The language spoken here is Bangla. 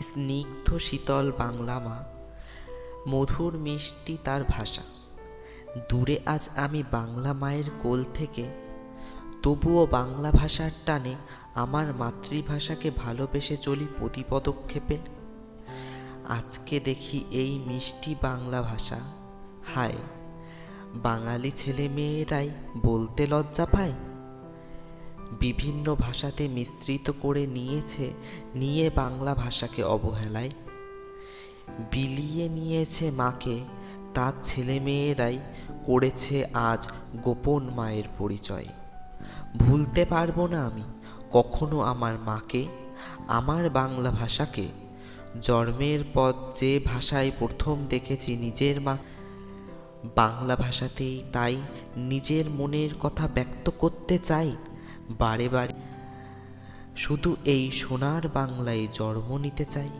স্নিগ্ধ শীতল বাংলা মা, মধুর মিষ্টি তার ভাষা। দূরে আজ আমি বাংলা মায়ের কোল থেকে, তবুও বাংলা ভাষার টানে আমার মাতৃভাষাকে ভালোবেসে চলি প্রতি পদক্ষেপে আজকে দেখি এই মিষ্টি বাংলা ভাষা। হায়, বাঙালি ছেলে মেয়েরাই বলতে লজ্জা পায়? বিভিন্ন ভাষাতে মিশ্রিত করে নিয়েছে, নিয়ে বাংলা ভাষাকে অবহেলায়। বিলিয়ে নিয়েছে মাকে, তার ছেলে মেয়েরাই করেছে আজ গোপন মায়ের পরিচয়। ভুলতে পারব না আমি কখনো আমার মাকে, আমার বাংলা ভাষাকে। জন্মের পর যে ভাষায় প্রথম দেখেছি নিজের মা, বাংলা ভাষাতেই তাই নিজের মনের কথা ব্যক্ত করতে চাই। বারে বারে। শুধু এই সোনার বাংলায় জন্ম নিতে চাই।